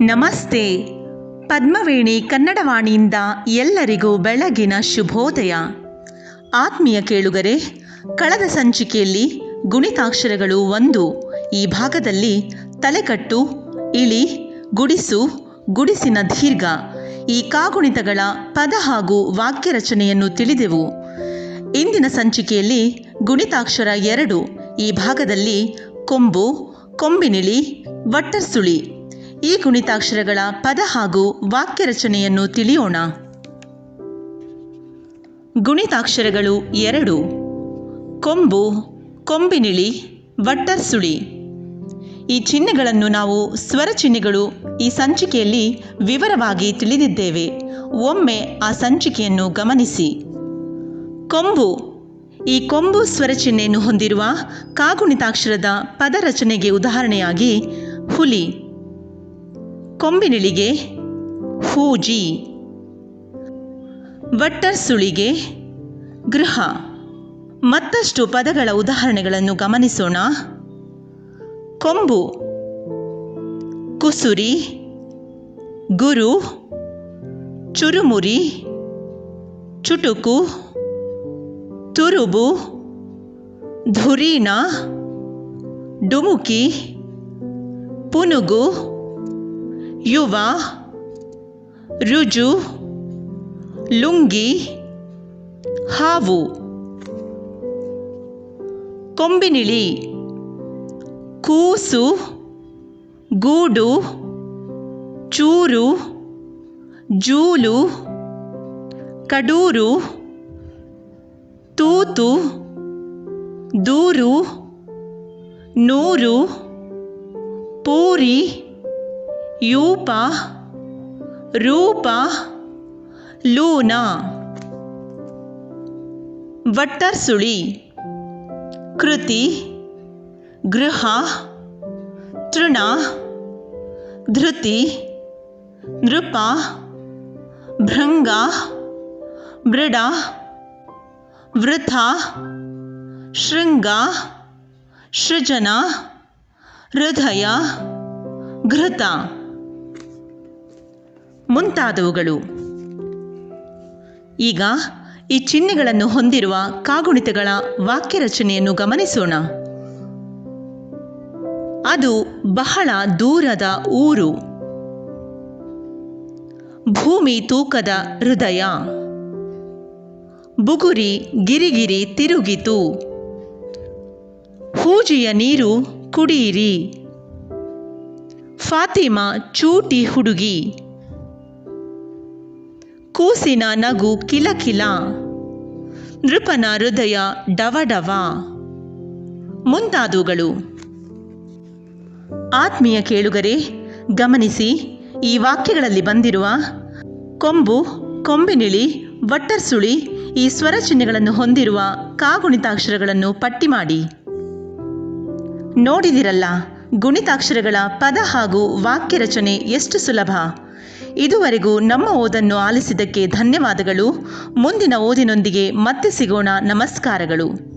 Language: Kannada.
ನಮಸ್ತೆ. ಪದ್ಮವೇಣಿ ಕನ್ನಡವಾಣಿಯಿಂದ ಎಲ್ಲರಿಗೂ ಬೆಳಗಿನ ಶುಭೋದಯ. ಆತ್ಮೀಯ ಕೇಳುಗರೆ, ಕಳೆದ ಸಂಚಿಕೆಯಲ್ಲಿ ಗುಣಿತಾಕ್ಷರಗಳು ಒಂದು, ಈ ಭಾಗದಲ್ಲಿ ತಲೆಕಟ್ಟು, ಇಳಿ, ಗುಡಿಸು, ಗುಡಿಸಿನ ದೀರ್ಘ, ಈ ಕಾಗುಣಿತಗಳ ಪದ ಹಾಗೂ ವಾಕ್ಯ ರಚನೆಯನ್ನು ತಿಳಿದೆವು. ಇಂದಿನ ಸಂಚಿಕೆಯಲ್ಲಿ ಗುಣಿತಾಕ್ಷರ ಎರಡು, ಈ ಭಾಗದಲ್ಲಿ ಕೊಂಬು, ಕೊಂಬಿನಿಳಿ, ವಟ್ಟರ್ಸುಳಿ ಈ ಗುಣಿತಾಕ್ಷರಗಳ ಪದ ಹಾಗೂ ವಾಕ್ಯ ರಚನೆಯನ್ನು ತಿಳಿಯೋಣ. ಗುಣಿತಾಕ್ಷರಗಳು ಎರಡು. ಕೊಂಬು, ಕೊಂಬಿನಿಳಿ, ವಟ್ಟರ್ಸುಳಿ. ಈ ಚಿಹ್ನೆಗಳನ್ನು ನಾವು ಸ್ವರ ಚಿಹ್ನೆಗಳು ಈ ಸಂಚಿಕೆಯಲ್ಲಿ ವಿವರವಾಗಿ ತಿಳಿದಿದ್ದೇವೆ. ಒಮ್ಮೆ ಆ ಸಂಚಿಕೆಯನ್ನು ಗಮನಿಸಿ. ಕೊಂಬು. ಈ ಕೊಂಬು ಸ್ವರ ಚಿಹ್ನೆಯನ್ನು ಹೊಂದಿರುವ ಕಾಗುಣಿತಾಕ್ಷರದ ಪದ ರಚನೆಗೆ ಉದಾಹರಣೆಯಾಗಿ ಹುಲಿ. ಕೊಂಬಿನಿಳಿಗೆ ಹೂಜಿ ವಟ್ಟರ್ಸುಳಿಗೆ ಗೃಹ. ಮತ್ತಷ್ಟು ಪದಗಳ ಉದಾಹರಣೆಗಳನ್ನು ಗಮನಿಸೋಣ. ಕೊಂಬು, ಕುಸುರಿ, ಗುರು, ಚುರುಮುರಿ, ಚುಟುಕು, ತುರುಬು, ಧುರೀಣ, ಡುಮುಕಿ, ಪುನುಗು ಯುವ ರುಜು ಲುಂಗಿ ಹಾವು. ಕೊಂಬಿನಿಳಿ ಕೂಸು ಗೂಡು ಚೂರು ಜೂಲು ಕಡೂರು ತೂತು ದೂರು ನೂರು ಪೂರಿ. यूप रूप लून वट्टर्सुळी कृति गृह तृण धृति नृप भृंगा मृड वृथा शृंग सृजना हृदय घृता ಮುಂತಾದವುಗಳು. ಈಗ ಈ ಚಿಹ್ನೆಗಳನ್ನು ಹೊಂದಿರುವ ಕಾಗುಣಿತಗಳ ವಾಕ್ಯ ರಚನೆಯನ್ನು ಗಮನಿಸೋಣ. ಅದು ಬಹಳ ದೂರದ ಊರು. ಭೂಮಿ ತೂಕದ ಹೃದಯ. ಬುಗುರಿ ಗಿರಿಗಿರಿ ತಿರುಗಿತು. ಹೂಜಿಯ ನೀರು ಕುಡಿಯಿರಿ ಫಾತಿಮಾ ಚೂಟಿ ಹುಡುಗಿ. ಕೂಸಿನ ನಗು ಕಿಲಕಿಲ ನೃಪನ ಹೃದಯ ಡವಡವ ಮುಂತಾದವುಗಳು. ಆತ್ಮೀಯ ಕೇಳುಗರೆ, ಗಮನಿಸಿ, ಈ ವಾಕ್ಯಗಳಲ್ಲಿ ಬಂದಿರುವ ಕೊಂಬು, ಕೊಂಬಿನಿಳಿ, ವಟ್ಟರ್ಸುಳಿ, ಈ ಸ್ವರ ಚಿಹ್ನೆಗಳನ್ನು ಹೊಂದಿರುವ ಕಾಗುಣಿತಾಕ್ಷರಗಳನ್ನು ಪಟ್ಟಿ ಮಾಡಿ. ನೋಡಿದಿರಲ್ಲ, ಗುಣಿತಾಕ್ಷರಗಳ ಪದ ಹಾಗೂ ವಾಕ್ಯ ರಚನೆ ಎಷ್ಟು ಸುಲಭ. ಇದುವರೆಗೂ ನಮ್ಮ ಓದನ್ನು ಆಲಿಸಿದ್ದಕ್ಕೆ ಧನ್ಯವಾದಗಳು. ಮುಂದಿನ ಓದಿನೊಂದಿಗೆ ಮತ್ತೆ ಸಿಗೋಣ. ನಮಸ್ಕಾರಗಳು.